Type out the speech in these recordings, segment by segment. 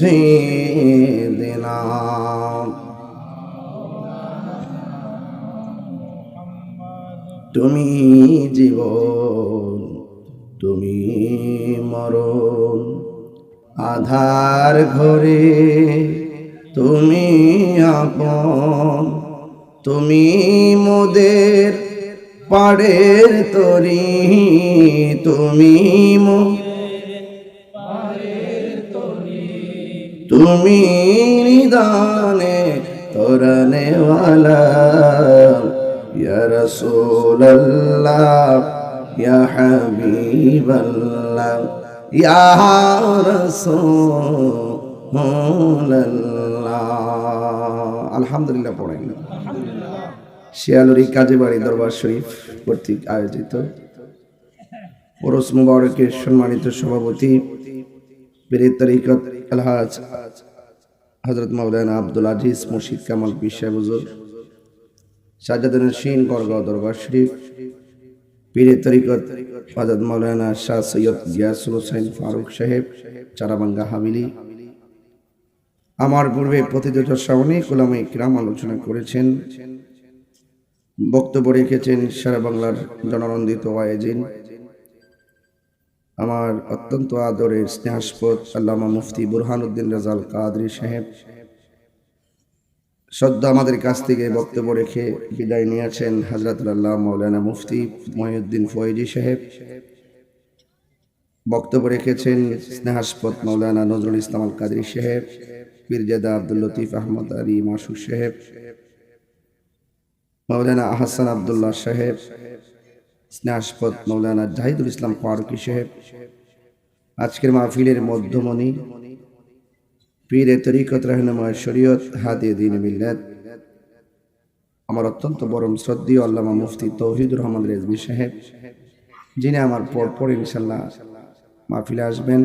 مولانا سيدنا তুমি জীবন তুমি মরণ আধার ঘরে তুমি আপন তুমি মোদের পাড়ের তরি তুমি মো তুমি নিদানে তোরনেওয়ালা ইয়া আলহামদুলিল্লাহ পড়েন শিয়ালুরি কাজী বাড়ি দরবার শরীফ কর্তৃক আয়োজিত। ওরস মুবারকের সম্মানিত সভাপতি পীরের তরিকত আলহাজ। হজরত মৌলানা আব্দুল আজিজ মুর্শিদ কামাল পীর সাহেব হুজুর সাজাদুল সিন গড়গাঁও দরবার শরীফ, পীরের তরিকত হজরত মৌলানা শাহ সৈয়দ গিয়াসুল হোসেন ফারুক সাহেব, চারাবাঙ্গা হাবিলি আমার পূর্বে প্রতিযোগ অনেক ওলামা ইকরাম আলোচনা করেছেন, বক্তব্য রেখেছেন সারা বাংলার জননন্দিত ওয়াইজিন আমার অত্যন্ত আদরের স্নেহাস্পদ আল্লামা মুফতি বুরহানুদ্দিন রাজাল কাদরি সাহেব। সদ্য আমাদের কাছ থেকে বক্তব্য রেখে বিদায় নিয়েছেন হাজরাতুল্লাহ মৌলানা মুফতি মহিউদ্দিন ফয়েজি সাহেব। বক্তব্য রেখেছেন স্নেহাস্পদ মৌলানা নজরুল ইসলাম আল কাদরি সাহেব, পীরজাদা আব্দুল লতিফ আহমদ আলী মাসুর সাহেব মৌলানা আহসান আবদুল্লাহ সাহেব স্নেহাস্পদ মৌলানা জাহিদুল ইসলাম ফারুকি সাহেব, আজকের মাহফিলের মধ্যমণি, পীরে তরিকত রহনুমায় শরীয়ত হাদিয়ে দিন মিল্লাত, আমার অত্যন্ত বরম শ্রদ্ধীয় আল্লামা মুফতি তৌহিদুর রহমান রেজবি সাহেব, যিনি আমার পর পর ইনশাল্লাহ মাহফিলে আসবেন।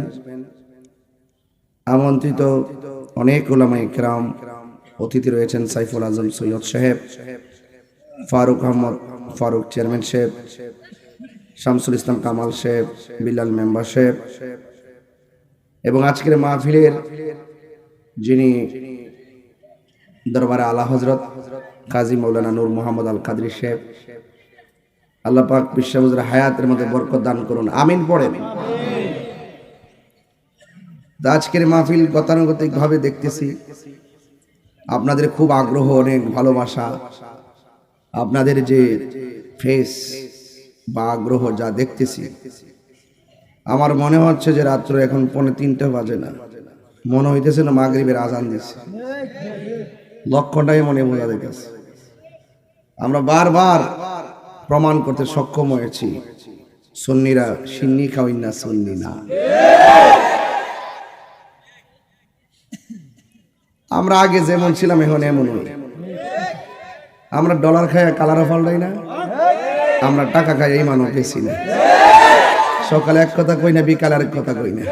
আমন্ত্রিত অনেক ওলামা ইকরাম অতিথি রয়েছেন সাইফুল আজম সৈয়দ সাহেব। ফারুক আহমদ, ফারুক চেয়ারম্যান সাহেব, শামসুল ইসলাম কামাল সাহেব বিল্লাল মেম্বার সাহেব এবং আজকের মাহফিলের যিনি দরবারে আলা হজরত কাজী মৌলানা নূর মোহাম্মদ আল কাদরি সাহেব, আল্লাহ পাক বিশ্বাবুজের হায়াতের মধ্যে বরকত দান করুন। আমিন পড়েন। আজকের মাহফিল গতানুগতিক ভাবে দেখতেছি। আপনাদের খুব আগ্রহ, অনেক ভালোবাসা। আপনাদের যে ফেস বা আগ্রহ যা দেখতেছি, আমার মনে হচ্ছে যে রাত্র এখন পৌনে তিনটা বাজে না। মনে হইতেছে না মাগরিবের আজান দিচ্ছে লক্ষণটাই মনে বোঝা দিতেছে আমরা বারবার প্রমাণ করতে সক্ষম হয়েছি, সন্নিরা সিন্নি খাওয়াই না সুন্নি না। আমরা আগে যেমন ছিলাম, এখন এমন হই আমরা ডলার খাই কালারও পাল্টাই না। আমরা টাকা খাই এই মানও পেয়েছি না। সকালে এক কথা কই না, বিকালে আরেক কথা কই না।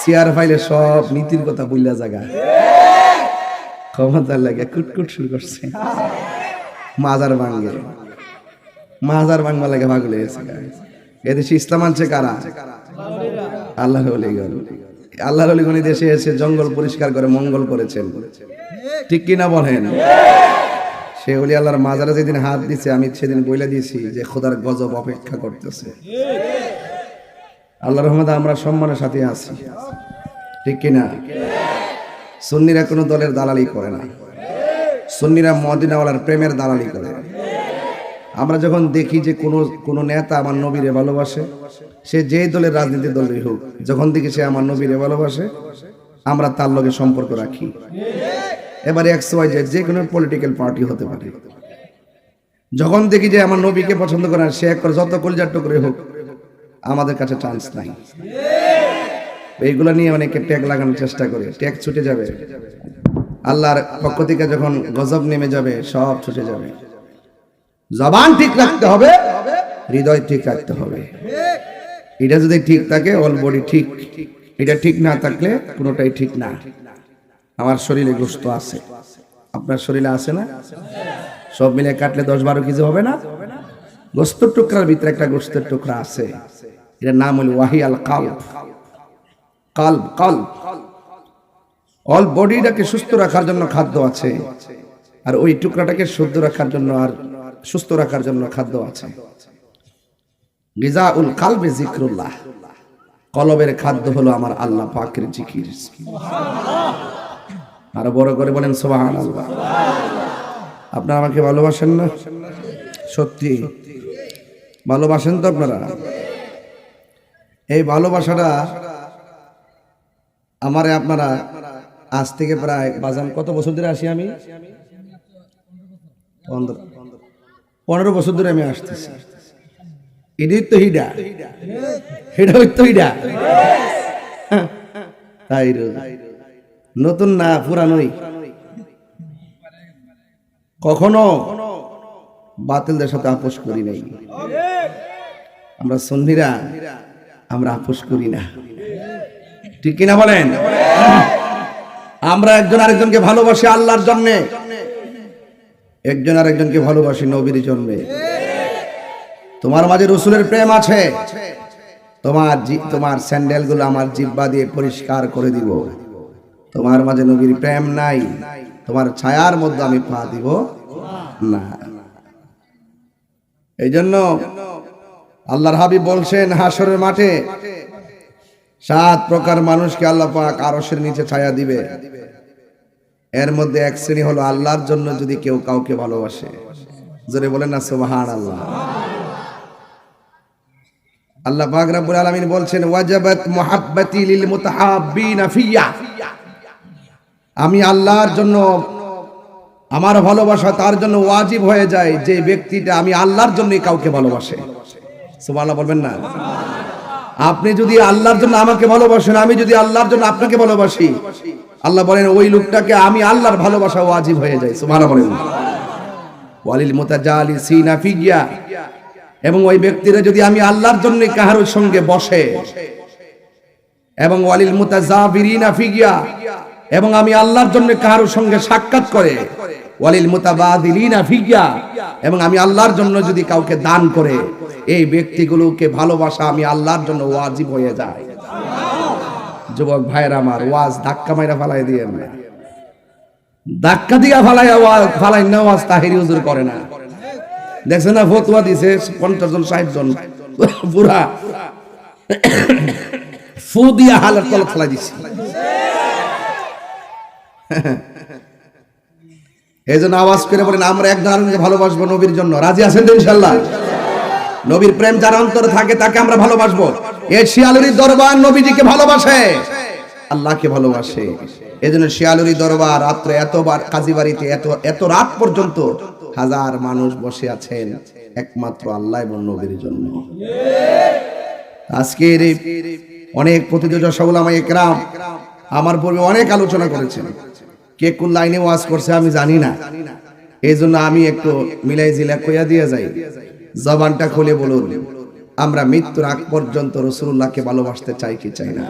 চেয়ার ফাইলে সব নীতির কথা বললা জায়গা ক্ষমতার লাগে কুটকুট শুরু করছে। মাজার ভাঙ্গে। মাজার ভাঙবা লাগে ভাগলে গেছে এদেশে ইসলাম আনছে কারা? আল্লাহ আল্লাহ অলিগণি দেশে এসে জঙ্গল পরিষ্কার করে মঙ্গল করেছেন। ঠিক কিনা বলেন? সে অলি আল্লাহর মাজারে যেদিন হাত দিছে, আমি সেদিন বইলে দিয়েছি যে খোদার গজব অপেক্ষা করতেছে। আল্লাহ রহমত আমরা সম্মানের সাথে আছি। ঠিক কিনা? সুন্নিরা কোনো দলের দালালি করে না। সুন্নিরা মদিনাওয়ালার প্রেমের দালালি করে। আমরা যখন দেখি যে কোনো কোনো নেতা আমার নবীরে ভালোবাসে, সে যে দলের রাজনীতির দলেরই হোক, যখন দেখি সে আমার নবীরে ভালোবাসে, আমরা তার লগে সম্পর্ক রাখি। এবারে এক্স ওয়াই জেড যে কোনো পলিটিক্যাল পার্টি হতে পারে। যখন দেখি যে আমার নবীকে পছন্দ করে, সে এক করে যত কলজার টুকরে হোক, আমাদের কাছে চান্স নাই। এইগুলো নিয়ে অনেকে ট্যাগ লাগানোর চেষ্টা করে ট্যাগ ছুটে যাবে। আল্লাহর পক্ষ থেকে যখন গজব নেমে যাবে, সব ছুটে যাবে। জবান ঠিক রাখতে হবে, হৃদয় ঠিক রাখতে হবে। এটা যদি ঠিক থাকে অল বডি ঠিক। এটা ঠিক না থাকলে কোনোটাই ঠিক না। আমার শরীরে গোস্ত আছে। আপনার শরীরে আছে না? সব মিলে কাটলে দশ বারো কেজি হবে না? গোস্তর টুকরার ভিতরে একটা গোস্তের টুকরা আছে। এটার নাম হল ওয়াহি আল কাল কাল কাল অল বডিটাকে সুস্থ রাখার জন্য খাদ্য আছে। আর ওই টুকরাটাকে শুদ্ধ রাখার জন্য আর সুস্থ রাখার জন্য খাদ্য আছে। গিজা উল কালবে জিক্রুল্লাহ কলবের খাদ্য হলো আমার আল্লাহ পাকের জিকির। আর বড় করে বলেন সোবাহান আপনারা আমাকে ভালোবাসেন না? সত্যি। ভালোবাসেন তো আপনারা? এই ভালোবাসাটা আমারে আপনারা আজ থেকে প্রায় বাজান কত বছর ধরে আসি আমি? পনেরো- বছর ধরে আমি আসতেছি। এটাই তো হিডা। হিডা ওই তো হিডা। তাই রে। নতুন না, পুরানোই। কখনো বাতিলদের সাথে আপোষ করি নাই। আমরা সন্ধিরা, আমরা আপোষ করি না। ঠিক কিনা বলেন? আমরা একজন আরেকজনকে ভালোবাসি আল্লাহর জন্যে। একজন আরেকজনকে ভালোবাসি নবীর জন্যে। তোমার মাঝে রসুলের প্রেম আছে। তোমার তোমার স্যান্ডেলগুলো আমার জিব্বা দিয়ে পরিষ্কার করে দিব। তোমার মাঝে নবীর প্রেম নাই, তোমার ছায়ার মধ্যে আমি পা দিব না। এই জন্য আল্লাহর হাবিব বলছেন হাসরের মাঠে সাত প্রকার মানুষকে আল্লাহ পাক আরশের নিচে ছায়া দিবে। এর মধ্যে এক শ্রেণি হলো আল্লাহর জন্য যদি কেউ কাউকে ভালোবাসে। জোরে বলেন না সুবহান আল্লাহ আল্লাহ পাক রব্বুল আলামিন বলছেন, ওয়াজাবাত মুহাব্বাতি লিল মুতাহাব্বিনা ফিয়া। আমি আল্লাহর জন্য, আমার ভালোবাসা তার জন্য ওয়াজিব হয়ে যায় যে ব্যক্তিটা আমি আল্লাহর জন্যই কাউকে ভালোবাসে। সুবহানাল্লাহ বলবেন না? আপনি যদি আল্লাহর জন্য আমাকে ভালোবাসেন, আমি যদি আল্লাহর জন্য আপনাকে ভালোবাসি, আল্লাহ বলেন, ওই লোকটাকে আমি আল্লাহর ভালোবাসা ওয়াজিব হয়ে যায়। সুবহানাল্লাহ বলেন। ওয়ালিল মুতাজালিসিনা ফিয়া এবং ওই ব্যক্তিরা যদি আমি আল্লাহর জন্য কাহারোর সঙ্গে বসে, এবং ওয়ালিল মুতাজাবিরিনা ফিগিয়া এবং আমি আল্লাহর জন্য কাহারোর সঙ্গে সাক্ষাৎ করে, ওয়ালিল মুতাবাদিলিনা ফিগিয়া এবং আমি আল্লাহর জন্য যদি কাউকে দান করে, এই ব্যক্তিগুলোকে ভালোবাসা আমি আল্লাহর জন্য ওয়াজিব হয়ে যায়। যুবক ভাইয়ের আমার, ওয়াজ ধাক্কা মাইরা ফালাই দিয়ে না ধাক্কা দিয়া ফালাই ফালাই না ওয়াজ তাহিরি হুজুর করে না। দেখছেন না, ফতুয়া দিছে পঞ্চাশ জন, ষাট জন, পুরা। ফু দিয়া হালের তল ফেলাই দিচ্ছে এই জন্য আওয়াজ করে বলেন, আমরা একজন আরেকজনকে ভালোবাসবো নবীর জন্য। রাজি আছেন তো ইনশাল্লাহ নবীর প্রেম যার অন্তরে থাকে, তাকে আমরা ভালোবাসবো। এই শিয়ালুরি দরবার নবীজিকে ভালোবাসে। আল্লাহকে ভালোবাসে। এই জন্য শিয়ালুরি দরবার রাত্রে এতবার কাজী বাড়িতে, এত এত রাত পর্যন্ত হাজার মানুষ বসে আছেন, একমাত্র আল্লাহ এবং নবীর জন্য। আজকের অনেক প্রতিযোগিতা সগুলামাই একরাম আমার পূর্বে অনেক আলোচনা করেছেন। কে কোন লাইনে ওয়াজ করছে আমি জানি না। এই জন্য আমি একটু মিলাই জিলা কইয়া দিয়ে যাই। জবানটা খুলে বলুন, আমরা মৃত্যুর আগ পর্যন্ত রসুল্লাহকে ভালোবাসতে চাই কি চাই না?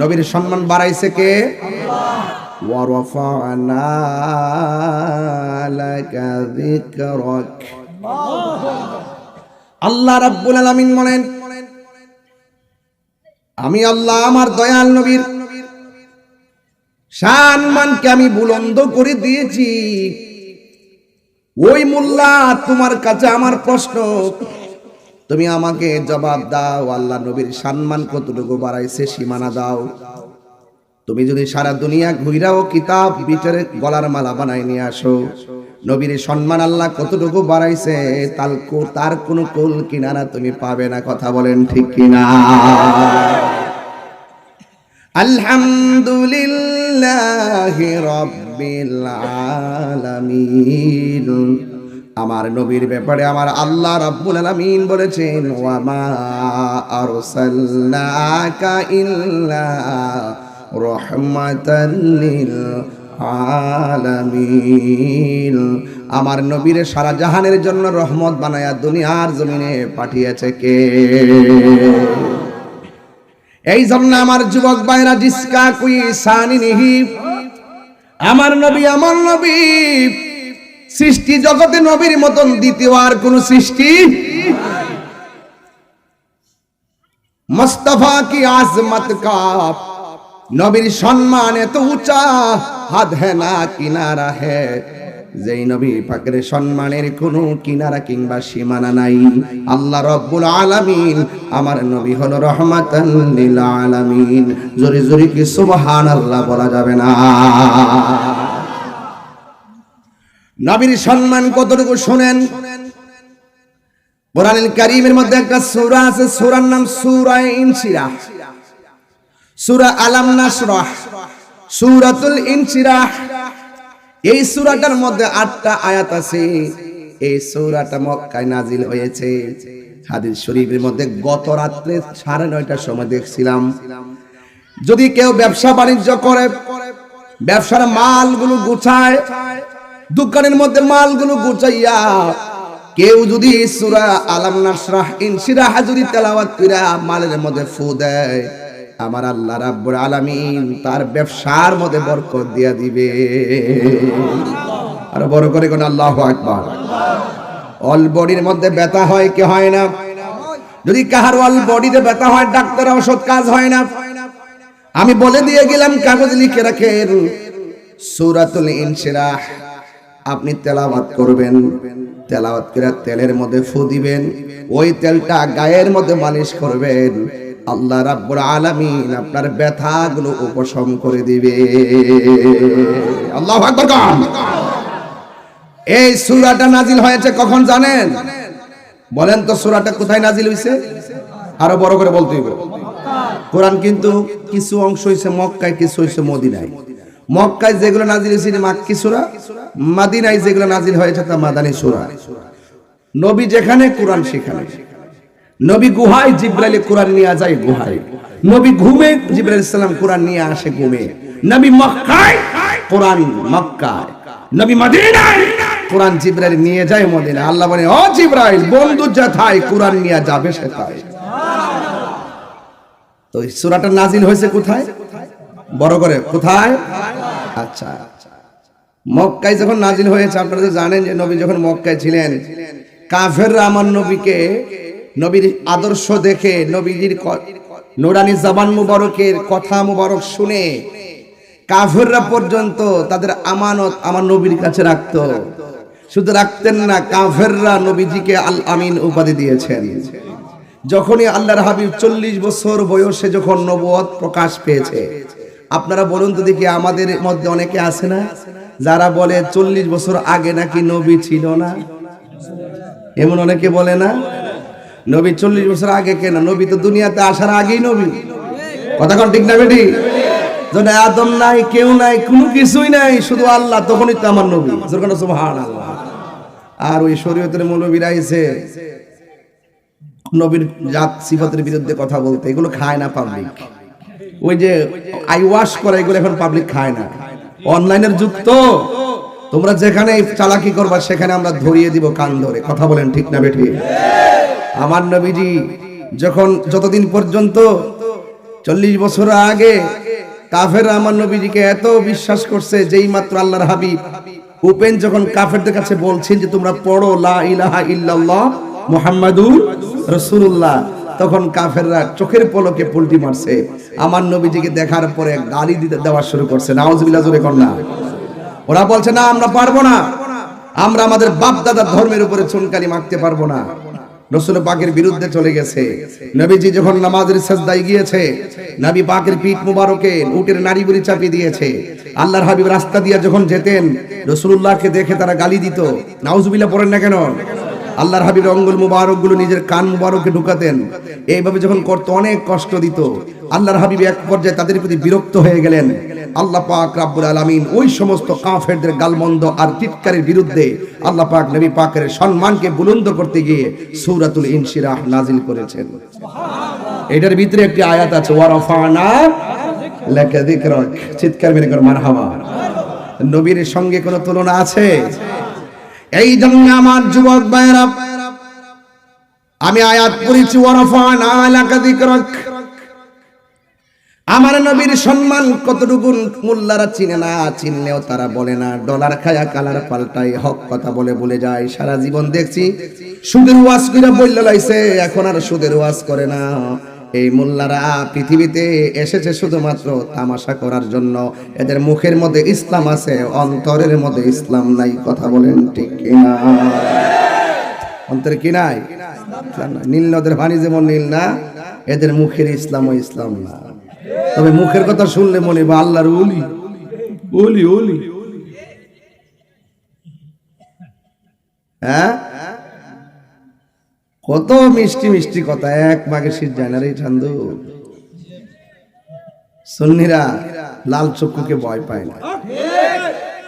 নবীর সম্মান বাড়াইছে কে? আল্লাহ রাব্বুল আলামিন বলেন, আমি আল্লাহ আমার দয়াল নবীর সম্মানকে আমি বুলন্দ করে দিয়েছি। ওই মোল্লা, তোমার কাছে আমার প্রশ্ন। তুমি আমাকে জবাব দাও, আল্লাহ নবীর সম্মান কতটুকু বাড়াইছে সীমানা দাও। তুমি যদি সারা দুনিয়া ঘুরাও কিতাব ভিতরে গলার মালা বানাই নিয়ে আসো। নবীর সম্মান আল্লাহ কতটুকু বাড়াইছে, তার তার কোনো কুল কিনারা তুমি পাবে না, কথা বলেন ঠিক কিনা? আলহামদুলিল্লাহ। আমার নবীর ব্যাপারে আমার আল্লাহ রাব্বুল আলামিন বলেছেন ইল্লা আমার নবীর সারা জাহানের জন্য রহমত বানায়া দুনিয়ার জমিনে পাঠিয়েছে কে? এই জন্য আমার যুবক ভাইরা, জিসকা কুই সানি নিহি। আমার নবী আমার নবী, সৃষ্টি জগতে নবীর মতন দ্বিতীয় আর কোন সৃষ্টি মুস্তাফা কি আজমত কা? নবীর সম্মান এত উঁচা, হাত হ্যাঁ না, কিনারা হে যেই নবী পাকের সম্মানের কোনো কিনারা কিংবা সীমানা নাই। আল্লাহ রব্বুল আলামিন আমার নবী হলো লিল আলামিন। জোরে জোরে কি সুবহানাল্লাহ বলা যাবে না? নবীর সম্মান কতটুকু শুনেন? কোরআনুল কারীমের মধ্যে একটা সূরা আছে, সূরার নাম সূরা ইনশিরাহ সূরা আলাম নাশরাহ সূরাতুল এই সূরাটার মধ্যে আটটা আয়াত আছে। এই সূরাটা মক্কায় নাজিল হয়েছে। হাদিস শরীফের মধ্যে গত রাত্রে সাড়ে নয়টার সময় দেখছিলাম। যদি কেউ ব্যবসা বাণিজ্য করে, ব্যবসার মালগুলো গুছায়, দোকানের মধ্যে মালগুলো গুছাইয়া, কেউ যদি সূরা আলাম নাশরাহ ইনশিরাহ যদি তেলাওয়াত কইরা মালের মধ্যে ফু দেয় আমার আল্লাহ রাব্বুল আলামিন তার ব্যবসার মধ্যে বরকত দিয়া দিবে। আর বড় করে কোন আল্লাহু আকবার। অল বডির মধ্যে ব্যথা হয় কি হয় না? যদি কাহার অল বডিতে ব্যথা হয়, ডাক্তার ওষুধ কাজ হয় না। আমি বলে দিয়ে গেলাম, কাগজ লিখে রাখেন। সূরাতুল ইনশিরাহ, আপনি তেলাওয়াত করবেন। তেলাওয়াত করে তেলের মধ্যে ফু দিবেন। ওই তেলটা গায়ের মধ্যে মালিশ করবেন। আল্লাহ রাব্বুল আলামিন আপনার ব্যথাগুলো উপশম করে দিবে। আল্লাহু আকবার এই সূরাটা নাজিল হয়েছে কখন জানেন? বলেন তো সূরাটা কোথায় নাজিল হইছে? আরও বড় করে বলতে হইব। কোরআন কিন্তু কিছু অংশ হইছে মক্কায়, কিছু হইছে মদিনায়। মক্কায় যেগুলো নাজিল হয়েছে মাক্কি সূরা, মাদিনায় যেগুলো নাজিল হয়েছে, তা মাদানী সূরা। নবী যেখানে, কোরআন সেখানে। নবী গুহায় জিব্রাইলে কোরআন নিয়ে যায় গুহায়। নবী ঘুমে জিব্রাইল ইসলাম কোরআন নিয়ে আসে ঘুমে। নবী মক্কায়, কোরআন মক্কায়। নবী মদিনায়, কোরআন জিব্রাইল নিয়ে যায় মদিনা আল্লাহ বলে, ও জিব্রাইল, বন্ধু যেথায় কোরআন নিয়ে যাবে সেথায়। তো এই সূরাটা নাজিল হয়েছে কোথায়? বড় করে, কোথায়? আচ্ছা। মক্কায় যখন নাজিল হয়েছে, আপনারা তো জানেন যে নবী যখন মক্কায় ছিলেন, কাফেররা আমার নবীকে নবীর আদর্শ দেখে নবীজির নোরানি জাবান মুবারকের কথা মুবারক শুনে কাফেররা পর্যন্ত তাদের আমানত আমার নবীর কাছে রাখত। শুধু রাখতেন না, কাফেররা নবীজিকে আল আমিন উপাধি দিয়েছেন। যখনই আল্লাহর হাবিব চল্লিশ বছর বয়সে যখন নবুয়ত প্রকাশ পেয়েছে, আপনারা বলুন তো দেখি আমাদের মধ্যে অনেকে আছে না, যারা বলে চল্লিশ বছর আগে নাকি নবী ছিল না? এমন অনেকে বলে না? নবী চল্লিশ বছর আগে কেন? নবী তো দুনিয়াতে আসার আগেই নবী। কথা কোন ঠিক না বেটি? আদম নাই, কেউ নাই, কোনো কিছুই নাই, শুধু আল্লাহ, তখনই তো আমার নবী। যখন সুবহান আল্লাহ আর ওই শরীয়তের মৌলবীরা এসে নবীর জাত সিফাতের বিরুদ্ধে কথা বলতে, এগুলো খায় না পাবলিক ওই যে, আই ওয়াশ করে, এগুলো এখন পাবলিক খায় না। অনলাইনের যুগ তো। তোমরা যেখানে চালাকি করবা, সেখানে আমরা ধরিয়ে দিব কান ধরে। কথা বলেন ঠিক না, বেঠি? আমার নবীজি যখন যতদিন পর্যন্ত চল্লিশ বছর আগে কাফের আমার নবীজিকে এত বিশ্বাস করছে, যেই মাত্র আল্লাহর হাবিব, উপেন যখন কাফেরদের কাছে বলছেন যে তোমরা পড়ো, লা ইলাহা ইল্লাল্লাহ মুহাম্মাদুর রাসূলুল্লাহ, তখন কাফেররা চোখের পলকে পুলটি মারছে। আমার নবীজিকে দেখার পরে গালি দিতে দেওয়া শুরু করছে। নাউজুবিল্লাহ, জোরে কর না। ওরা বলছে, না, আমরা পারব না। আমরা আমাদের বাপ দাদার ধর্মের উপরে চুনকারি মাখতে পারব না। রসুল পাকের বিরুদ্ধে চলে গেছে। নবীজি যখন নামাজের সাজদায় গিয়েছে, নবী পাকের পিঠ মুবারকে উটের নারীগুলি চাপিয়ে দিয়েছে। আল্লাহর হাবিব রাস্তা দিয়ে যখন যেতেন রসুল্লাহকে দেখে তারা গালি দিত। নাউজুবিল্লাহ পড়েন না কেন? আল্লাহর হাবিব অঙ্গুল মুবারকগুলো নিজের কান মুবারকে ঢুকাতেন। এইভাবে যখন করতো, অনেক কষ্ট দিত। আল্লাহর হাবিব এক পর্যায়ে তাদের প্রতি বিরক্ত হয়ে গেলেন। আল্লাহ পাক রাব্বুল আলামিন ওই সমস্ত কাফেরদের গালমন্দ আর চিৎকারের বিরুদ্ধে আল্লাহ পাক নবী পাকের সম্মানকে বুলন্দ করতে গিয়ে সূরাতুল ইনশিরাহ নাজিল করেছেন। এটার ভিতরে একটি আয়াত আছে ওয়ারাফানা লাকা যিকরাক। চিৎকার মেরে কর, মারহাবা। নবীর সঙ্গে কোনো তুলনা আছে? এই জন্য আমার যুবক ভাইরা আমি আয়াত লাকা যিকরাক। আমার নবীর সম্মান কতটুকু মোল্লারা চিনে না, চিনলেও তারা বলে না, ডলার খায়া কালার পাল্টাই হক কথা বলে বলে যায়, সারা জীবন দেখছি সুদের ওয়াজ কইরা বললে লাইছে, এখন আর সুদের ওয়াজ করে না। এই মোল্লারা পৃথিবীতে এসেছে শুধুমাত্র তামাশা করার জন্য। এদের মুখের মধ্যে ইসলাম আছে, অন্তরের মধ্যে ইসলাম নাই, কথা বলেন ঠিক কিনা? অন্তরে কি নাই। নীল নদের পানি যেমন নীল না, এদের মুখের ইসলাম ও ইসলাম না। তবে মুখের কথা শুনলে মনে বা আল্লাহর ওলি। ওলি ওলি। হ্যাঁ? কত মিষ্টি মিষ্টি কথা। এক মাকে শীত যায় না রে সুন্নিরা লাল চক্ষুকে ভয় পায় না।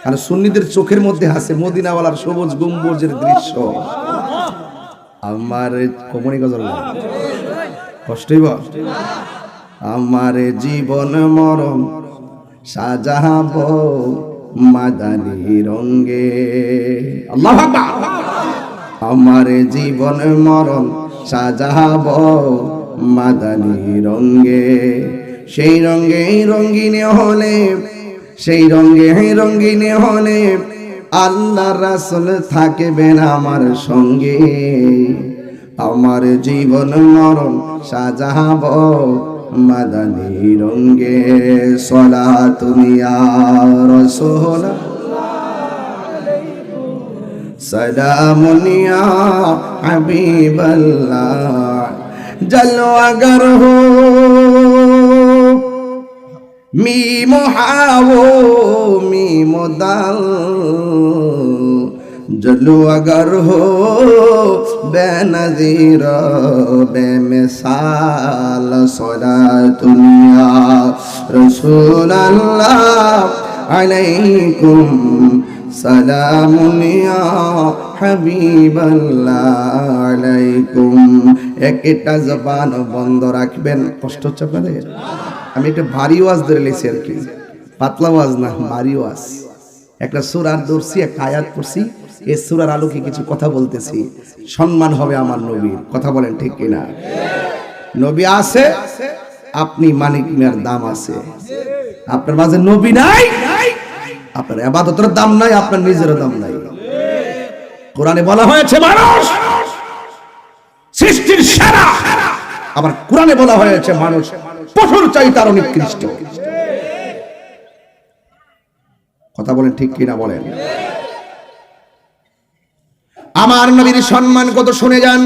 আর সুন্নিদের চোখের মধ্যে হাসে মদিনাওয়ালার সবুজ গম্বুজের দৃশ্য। আমার কমনি গজল। কষ্টই আমার জীবন মরণ সাজাব মাদানি রঙ্গে আল্লাহ আমার জীবন মরণ সাজাব মাদানি রঙ্গে সেই রঙ্গে রঙ্গিনে হলে, সেই রঙ্গে রঙ্গিনে হলে আল্লাহ রাসুল থাকবেন আমার সঙ্গে। আমার জীবন মরণ সাজাব মাদানি রঙ্গে সলা তুমি আর সোহলা সদামনিয়া হাবিবাল্লাহ জলওয়াগর হো মি মোহাবো মি মোদাল জলু আগর হো বেনজির বেমিসাল সদা দুনিয়া রসুল আল্লাহ আলাইকুম। সালামুন ইয়া হাবিবাল্লাহ আলাইকুম। একটা জবান বন্ধ রাখবেন। কষ্ট হচ্ছে আপনাদের? আমি একটা ভারী ওয়াজ ধরে লেছি আর কি। পাতলা ওয়াজ না, ভারী ওয়াজ। একটা সুরার ধরছি, একটা আয়াত করছি এই সুরার আলোকে কিছু কথা বলতেছি। সম্মান হবে আমার নবীর। কথা বলেন ঠিক কিনা? নবী আছে, আপনি মানিক মিয়ার দাম আছে। আপনার মাঝে নবী নাই? আপনার আবাদতের দাম নাই, আপনার নিজেরও দাম নাই। কোরআনে বলা হয়েছে, মানুষ সৃষ্টির সেরা। আবার কোরআনে বলা হয়েছে, মানুষ পশুর চাই তার নিকৃষ্ট। কথা বলেন ঠিক কিনা বলেন? আমার নবীর সম্মান কত শুনে যান।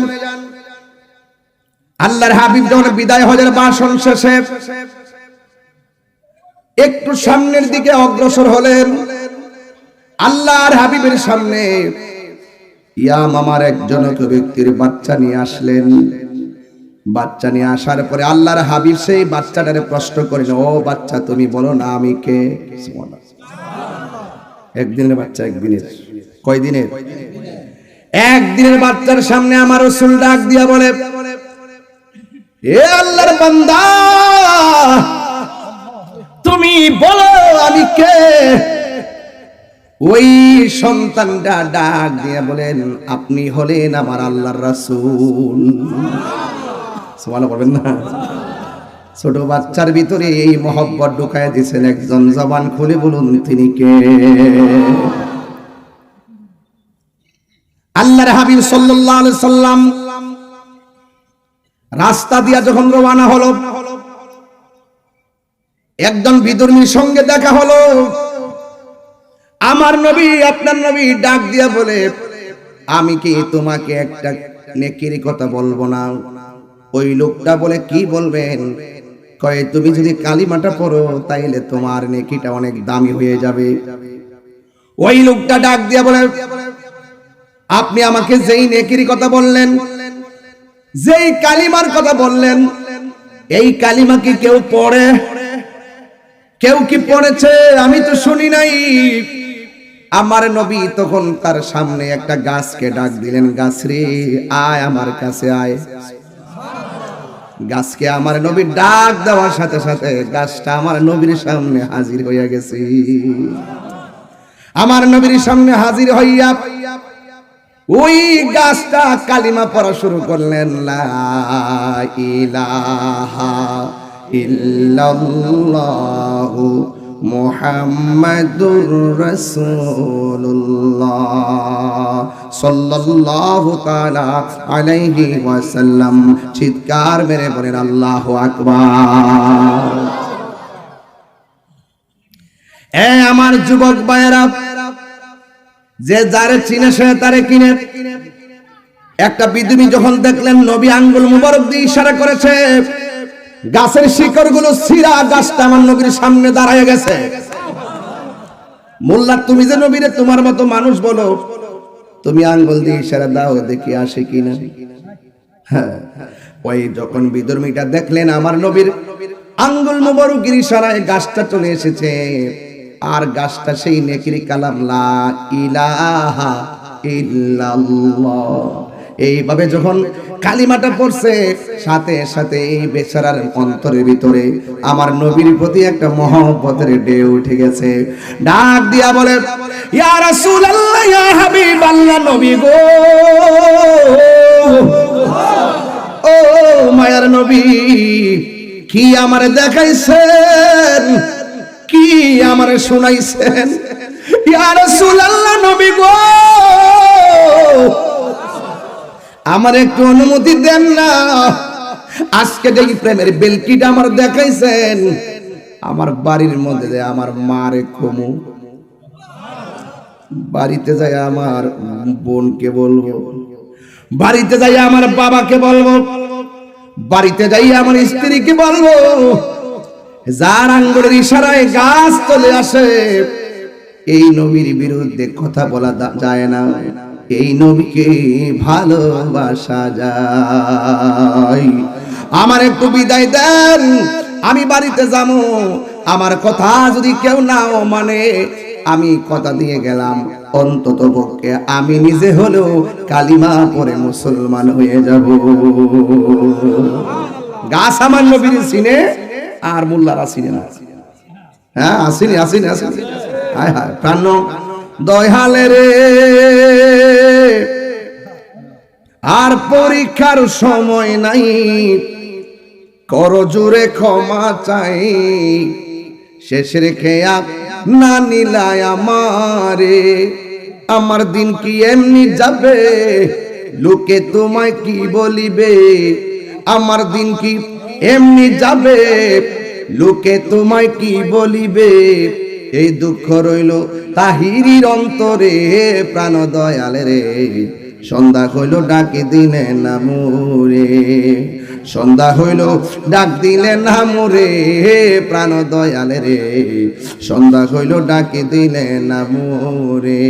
আল্লাহর হাবিব যখন বিদায় হজের বাসন শেষে একটু সামনের দিকে অগ্রসর হলেন। আল্লাহর হাবিবের সামনে ইয়াম আমার একজন ব্যক্তির বাচ্চা নিয়ে আসলেন। বাচ্চা নিয়ে আসার পরে আল্লাহর হাবিব সেই বাচ্চাটারে প্রশ্ন করেন, ও বাচ্চা, তুমি বলো না আমি কে? একদিনের বাচ্চা, একদিনের। কয় দিনের একদিনের বাচ্চার সামনে আমার রসুল ডাক দিয়া বলে, এ আল্লাহর বান্দা তুমি বলো, আমি কে? ওই সন্তানটা ডাক দিয়ে বলেন, আপনি হলেন আমার আল্লাহর রাসূল। সুবহানাল্লাহ বলবেন না। ছোট বাচ্চার ভিতরে এই মহব্বত ঢুকায় দিয়েছেন একজন জবান খুলে বলুন, তিনি কে? আল্লাহর হাবিব সাল্লাল্লাহু আলাইহি সাল্লাম রাস্তা দিয়া যখন রওনা হলো একজন বিদর্মীর সঙ্গে দেখা হলো। আমার নবী, আপনার নবী ডাক দিয়া বলে, আমি কি তোমাকে একটা নেকির কথা বলব না? ওই লোকটা বলে, কি বলবেন? কয়ে, তুমি যদি কালিমাটা পড়ো, তাইলে তোমার নেকিটা অনেক দামি হয়ে যাবে। ওই লোকটা ডাক দিয়া বলে, আপনি আমাকে যেই নেকির কথা বললেন, যেই কালিমার কথা বললেন, এই কালিমা কি কেউ পড়ে? কেউ কি পড়েছে? আমি তো শুনি নাই। আমার নবী তখন তার সামনে একটা গাছকে ডাক দিলেন, গাছ রে, আয় আমার কাছে আয়। গাছকে আমার নবী ডাক দেওয়ার সাথে সাথে গাছটা আমার নবীর সামনে হাজির হইয়া গেছে। আমার নবীর সামনে হাজির হইয়া ওই গাছটা কালিমা পড়া শুরু করলেন, লা ইলাহা ইল্লাল্লাহু মুহাম্মাদুর রাসূলুল্লাহ। সাল্লাল্লাহু তাআলা আলাইহি ওয়াসাল্লাম। চিৎকার মেরে বলেন, আল্লাহু আকবার। এ আমার যুবক ভাইয়েরা, যে যারে চিনে সে তারে কিনে। একটা বিদুমি যখন দেখলেন, নবী আঙ্গুল মুবারক দিয়ে ইশারা করেছে গাছের শিকড়গুলো সিরা গাছটা আমার নবীর সামনে দাঁড়ায় গেছে। মোল্লা, তুমি যে নবীরে তোমার মতো মানুষ বলো, তুমি আঙ্গুল দিয়ে ইশারা দাও, দেখি আসে কিনা। হ্যাঁ ওই যখন বিদর্মীটা দেখলেন, আমার নবীর আঙ্গুল মুবারকের ইশারায় গাছটা চলে এসেছে। আর গাছটা সেই নেকির কালাম লা ইলাহা ইল্লাল্লাহ। এইভাবে যখন কালিমাটা পড়ছে, সাথে সাথে এই বেচারার অন্তরের ভিতরে আমার নবীর প্রতি একটা মহব্বতের ঢেউ উঠে গেছে। ডাক দিয়া বলে, ইয়া রাসূলুল্লাহ, ইয়া হাবিবাল্লাহ ও মায়ার নবী, কি আমারে দেখাইছেন? কি আমারে শুনাইছেন? ইয়া রাসূলুল্লাহ, নবী গো! আমার একটু অনুমতি দেন না। আজকে এই প্রেমের বেলকিটা আমার দেখাইছেন। আমার বাড়ির মধ্যে আমার মারে কমু। বাড়িতে যাই আমার বোনকে বলব। বাড়িতে যাই আমার বাবাকে বলব। বাড়িতে যাই আমার স্ত্রীকে বলব। যার আঙ্গুলের ইশারায় গাছ চলে আসে। এই নবীর বিরুদ্ধে কথা বলা যায় না। এই নবীকে ভালোবাসা যায়। আমার একটু বিদায় দেন, আমি বাড়িতে যাব। আমার কথা যদি কেউ নাও মানে আমি কথা দিয়ে গেলাম। অন্তত পক্ষে আমি নিজে হলেও কালিমা পরে মুসলমান হয়ে যাব। গাছ আমার নবীর চিনে, আর মোল্লারা সিনে না। হ্যাঁ আসিনি আসিনি আসিনি। হায় হায়, প্রাণ দয়ালে রে আর পরীক্ষার সময় নাই। কর জোরে ক্ষমা চাই। শেষ রেখে না নিলায় আমারে। আমার দিন কি এমনি যাবে? লোকে তোমায় কি বলিবে? আমার দিন কি এমনি যাবে? লোকে তোমায় কি বলিবে? এই দুঃখ রইল তাহিরির অন্তরে প্রাণ দয়ালে রে। সন্ধ্যা হইল ডাকি দিলে নামুরে, সন্ধ্যা হইল ডাক দিলে নামুরে প্রাণ দয়ালে রে। সন্ধ্যা হইল ডাকি দিলে নামুরে।